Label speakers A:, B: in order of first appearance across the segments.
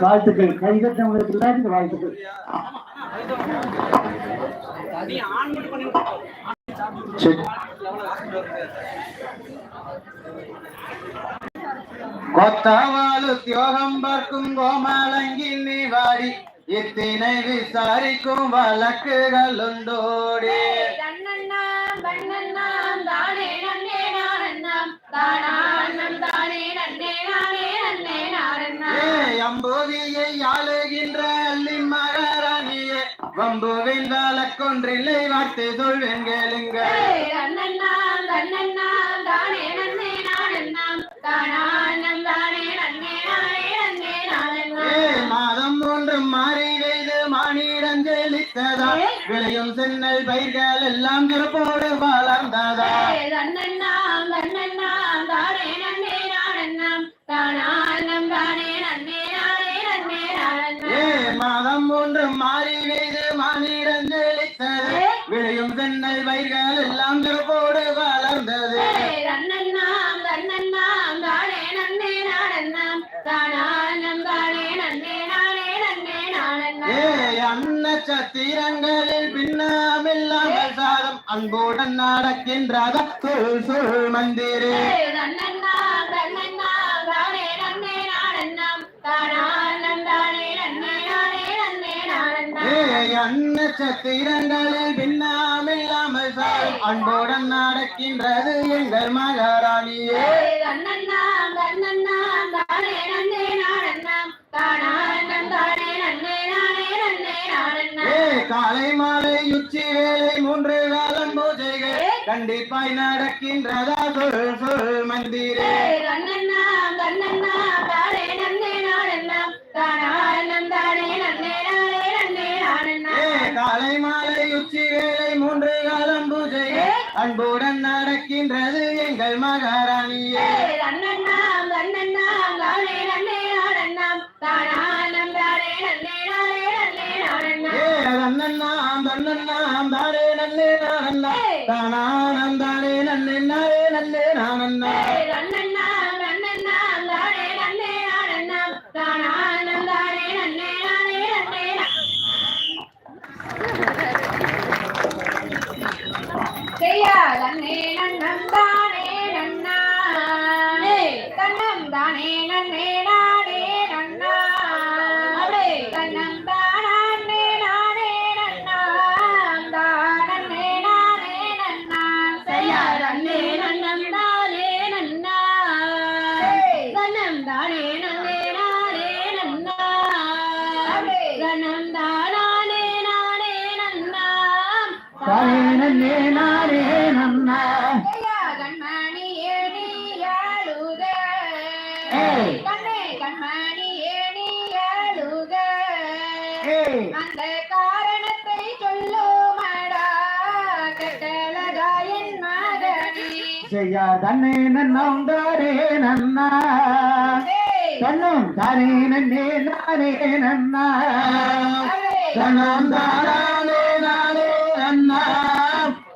A: வாழ்த்துக்கள். கைதட்டவங்களுக்கு எல்லாத்துக்கும் வாழ்த்துக்கள். சரி. மொத்தவாழு தியோகம் பார்க்கும் கோமாலங்கில் நீ வாடி இத்தினை விசாரிக்கும் வழக்குகள் உண்டோடி. அம்போதியை ஆளுகின்ற அள்ளி மகாராணியே வம்புவின் வழக்கொன்றில்லை வார்த்தை சொல்வேன் கேளுங்க.
B: அண்ணன்னா அண்ணன்னா தானே நன்னே நான் தானா
A: விளையும் சென்னல் பயிர்கள் எல்லாம் சிறப்போடு வளர்ந்ததா? அன்புடன் நடக்கின்றத சொல் சொல் மந்திரே. அன்ன சத்திரங்களில் பின்னாமில்லாமல் சார் அன்புடன் நடக்கின்றது எங்கள் மகாராணியே.
B: அண்ணன்னா தானே நன்னே நாடன்னா தானே நன்னே நாடே
A: காலை மாலை உச்சி வேலை மூன்று காலம் பூஜைகள். கண்டிப்பாய் நடக்கின்றதா சொல் சொல் மந்திரே. காலை மாலை உச்சி வேலை மூன்று காலம் பூஜைகள். அன்புடன் நடக்கின்றது எங்கள் மகாராணியே.
B: கண்ணேனாரே நன்ன அந்த காரணத்தை சொல்லுமடா கட்டலகாயன் மகனே
A: செய்யா தன்னே நன்னாரே நன்னா தன்னும் தாரே நன்னே. நாரே நன்னா
B: தனம் தாரா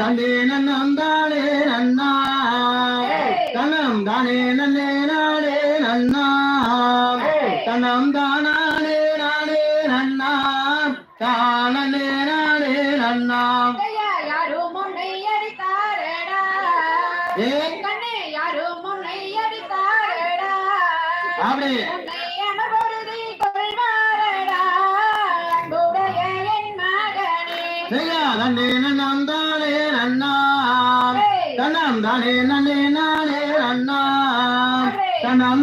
B: தன்னே நன்னம் தானே நன்னா. தனம் தானே நன்னே. தானே நன்னே நானே நன்னா தனம்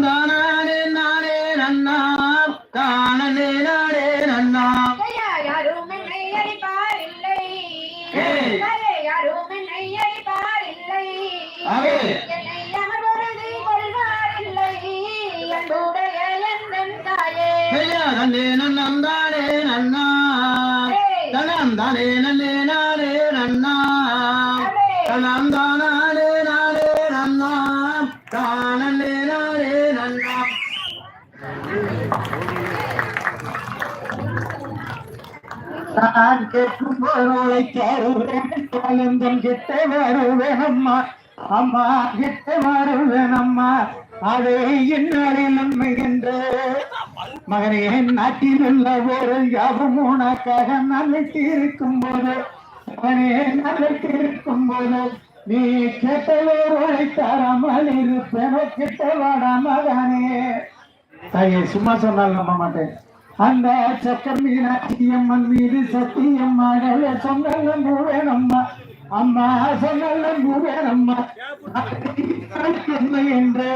B: கேட்கும் பொருளை தருவேன் கிட்ட வருவேன் அம்மா அம்மா கிட்ட வருவேன் அம்மா அதே இந்நாளில் நன்மை என்று மகனே நாட்டில் உள்ள ஒரு யாவும் உனக்காக நல்லிட்டு இருக்கும் போது மகனே நல்லிட்டு இருக்கும் போது நீ கேட்டவர்களை தராமல் இருப்பேனோ கிட்ட வாடா மகனே தாயே சும்மா சொன்னால் நம்ப மாட்டேன். அந்த சக்கர் மீனாட்சி அம்மன் மீது சத்தியம் மகளே சொன்னல் நம்புவேனம்மா அம்மா சொன்னல் நம்புவேனம்மா என்ன என்று.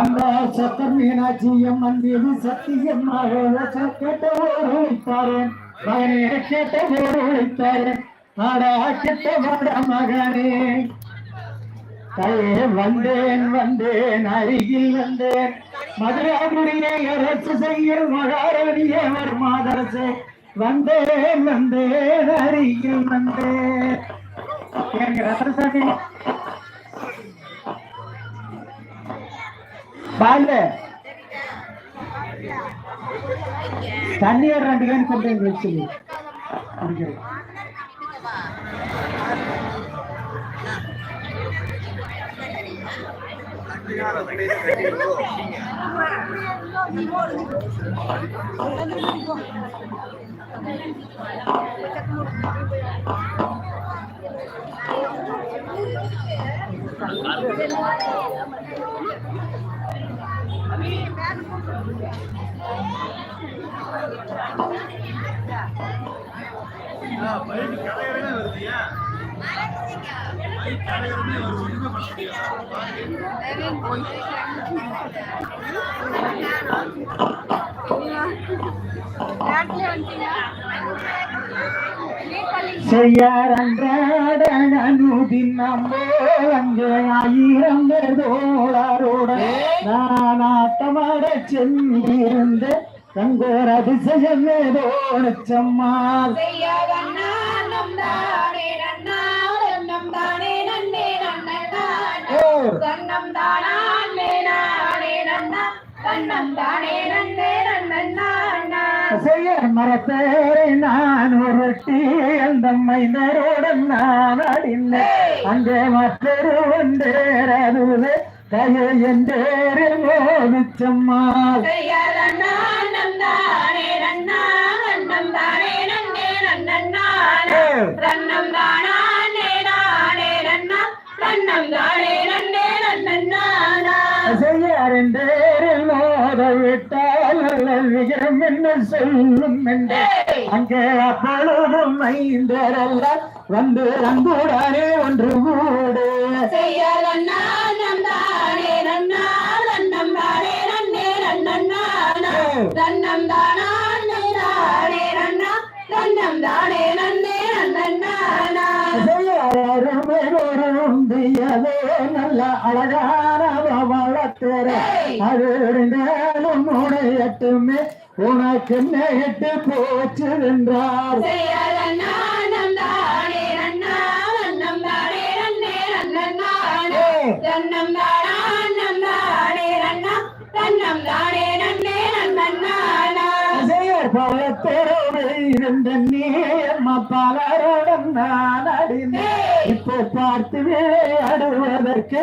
B: அந்த சக்கர் மீனாட்சி அம்மன் மீது சத்தியம் மகளே கேட்ட ஒரு மகனே கேட்ட ஒரு ஆடா கெட்ட வாட மகனே வந்தேன் வந்தேன் அருகில் வந்தேன். மதுராபுரியே அரசு செய்யும் மகாராணியே ஒரு மாதரசே. வந்தேன் வந்தேன் அருகில் வந்தேன். எங்க ரத்தசாமி பால. தண்ணியார் ரெண்டு கேன் கொண்டு வந்து வச்சு பயிர் செய்யார் அன்றாட அனுதின் ஆயிரம் தோழரோட நான் ஆட்டமாட சென்றிருந்த தங்கோர் அதிசயம் ஏதோ சம்மாள்
A: செய்யாதன்னாலும் தன்னம் தானே நானே நன்னா தன்னம் தானே நன்னே நன்னா
B: செய்யார் மரத்தேரை நான் உருட்டி அந்த மைந்தரோடன் நான் அடிந்தேன். அங்கே மற்றொரு ஒன்றேறது கய என்றேரில் மோதிச்சம்மாள்
A: செய்யாதன்னாலும் தானே நானே நன்னா தன்னம் தானே
B: அசையாரன் பேரில் மோத விட்டால் விகிரம் என்ன சொல்லும் அங்கே அப்பொழுதும் மைந்தரல்ல வந்து அன்புடனே ஒன்று கூடு தன்னம் தானா தன்னம் தானே நன்னே. நன்னா நல்ல அழகா அதோடினாலும் உடையட்டுமே உனக்கு என்ன இட்டு போச்சு
A: என்றார் பல தெருவை இருந்த நீ அம்மா பலருடன் நான் அடிந்தேன். இப்போ பார்த்து விளையாடுவதற்கு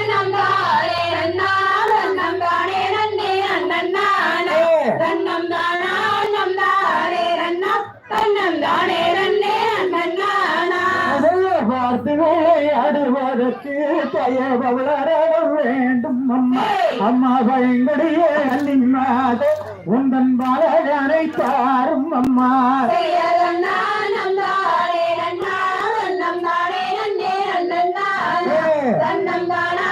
B: தன்னம் தானே
A: தன்னே அண்ணா பார்த்துவே அடுவதற்கு தயவளரவும் வேண்டும் அம்மா. அம்மா பயன்படியே அல்லின்னாத உந்தன் வளரனை தாரும் அம்மா.
B: தன்னம் தானா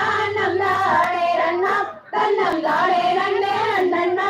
B: தன்னம் தானே நன்னே
A: நன்னா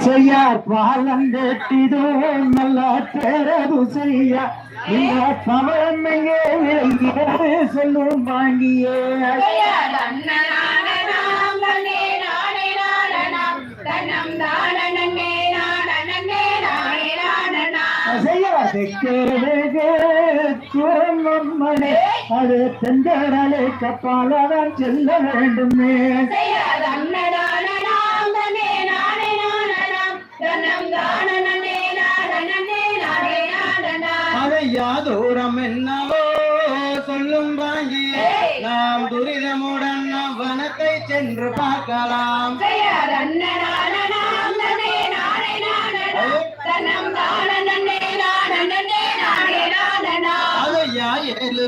A: செய்யா பாலந்தேட்டிதோ நல்லா தேரவு செய்யா. இந்த பவனங்கே விளங்கியது சொல்லும் வாங்கியே. செய்யா தெக்கே குரம்மனே அது தென்றலே கப்பாலதான் செல்ல வேண்டுமே.
C: அதை யாதூரம் என்னவோ சொல்லும் வாங்கியே நாம் துரிதமுடன் வனத்தை சென்று பார்க்கலாம்.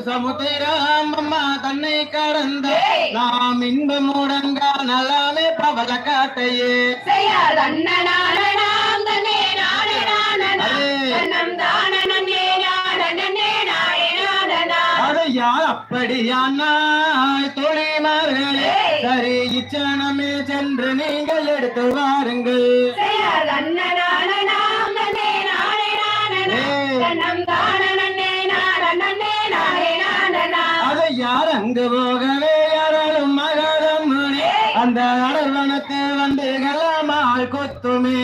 C: சமுதிரம் அம்மா தன்னை கடந்த நாம் இன்பமுடங்கா நல்லாமே பவல காட்டையே. யார் அப்படியானால் துணைமார்களே சரி இச்சனமே சென்று நீங்கள் எடுத்து வாருங்கள். யார் அங்கு போகவே யாராலும் மகாரம் அந்த அடர்வனத்து வந்து கலாமால் கொத்துமே.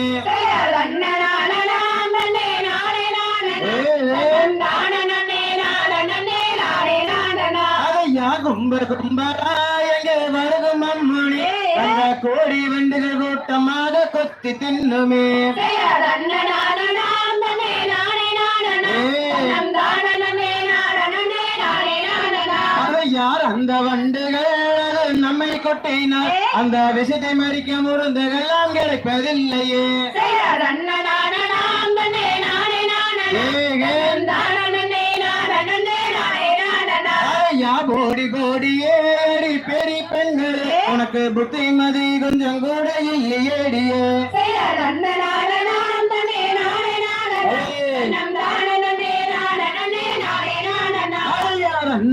C: அதையா கும்ப கும்பரா எங்கே வருகும் அம்மணி அந்த கோடி வண்டுகள் கூட்டமாக கொத்தி தின்னுமே. அந்த வண்டுகள் நம்மை கொட்டினார். அந்த விஷத்தை மறிக்க முருந்துகள் எல்லாம் கிடைப்பதில்லையே. ஐயா கோடி கோடி ஏடி பெரிய பெண்களே. உனக்கு புத்திமதி கொஞ்சம் கூட இல்லையேடியே.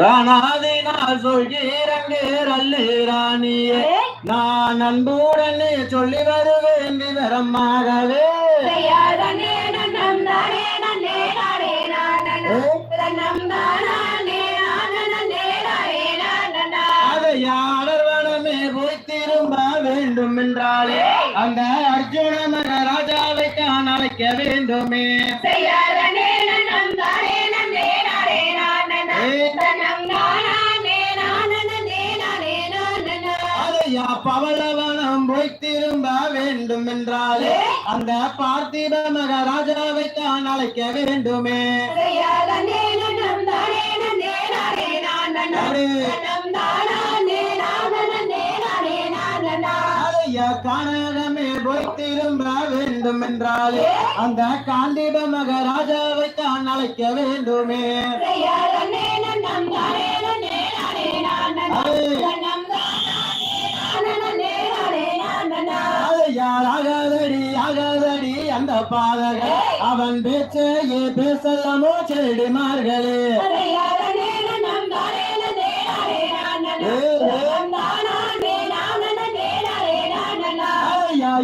C: ராணாதே நான் சொல்கிறேன் அல்லு ராணியே. நான் அன்புடனே சொல்லி வருவேன் விவரமாகவே. அதையாளர்வனமே போய் திரும்ப வேண்டும் என்றாலே அந்த அர்ஜுன மன தான் அழைக்க வேண்டுமே. அதையா பவளவனம் போய் திரும்ப வேண்டும் என்றாலே அந்த பார்த்திப மகாராஜாவை தான் அழைக்க வேண்டுமே. கானகமே போய் திரும்ப வேண்டும் என்றாலே அந்த காந்திப மகாராஜாவை தான் அழைக்க வேண்டுமே. அந்த பாதகர் அவன் பேச்சையே பேசலாமோ செடிமார்களே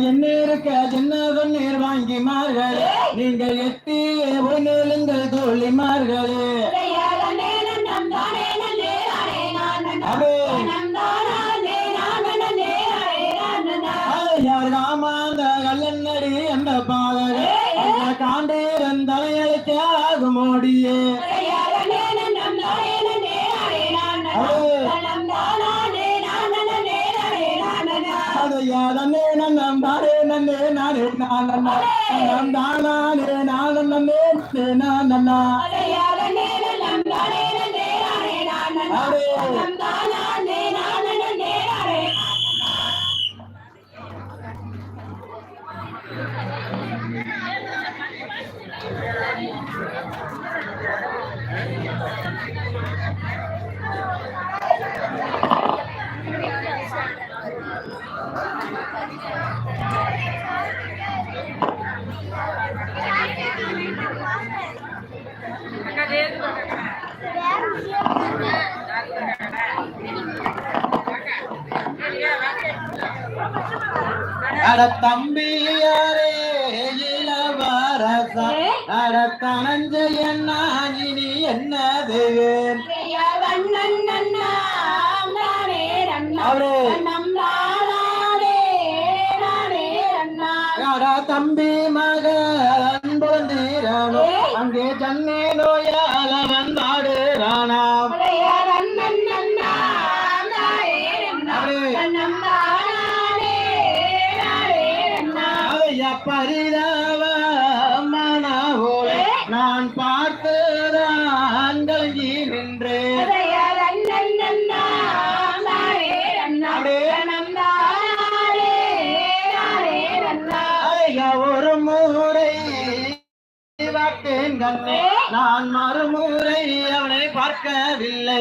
C: என்ன இருக்க சின்ன நீர் வாங்கிமார்களே நீங்கள் எட்டியே போய் நிலுங்கள் தோழிமார்களே அதையா நன்னே நன்னம் நன்னே நானே நானண்ணா நன்னம் நானே நன்னே
B: நானே
C: அடே அட தம்பியாரே இளவரசா. அட தனஞ்சயன் நான் இனி என்னது. அவரே. தம்பி
B: நான்
C: மறுமுறை அவனை பார்க்கவில்லை.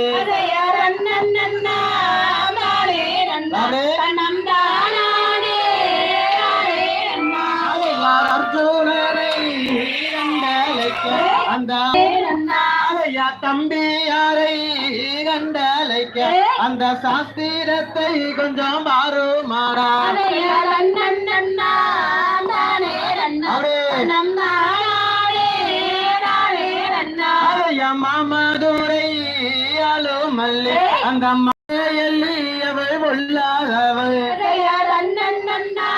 C: அந்த தம்பி யாரை கண்டலைக்க அந்த சாஸ்திரத்தை கொஞ்சம்
B: நன்னா.
C: அவரே
B: நன்னா,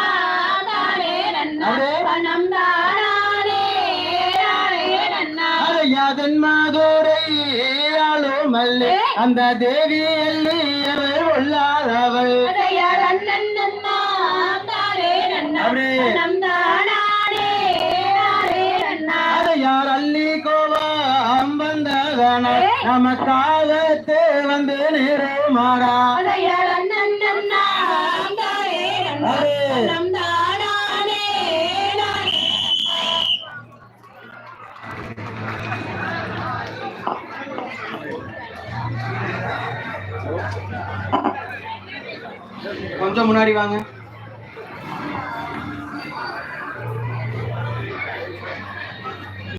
B: நானே நன்னா.
C: அவரே
B: தன்னம் தானானே நானே நன்னா.
C: அதன் மதுரை அலுமல்லி அந்த தேவி எல்லி அவள் உள்ளாதவள்
B: அதையா நன்னா.
C: அவரே
B: தன்னம் தானானே நானே.
C: கொஞ்சம் முன்னாடி வாங்க.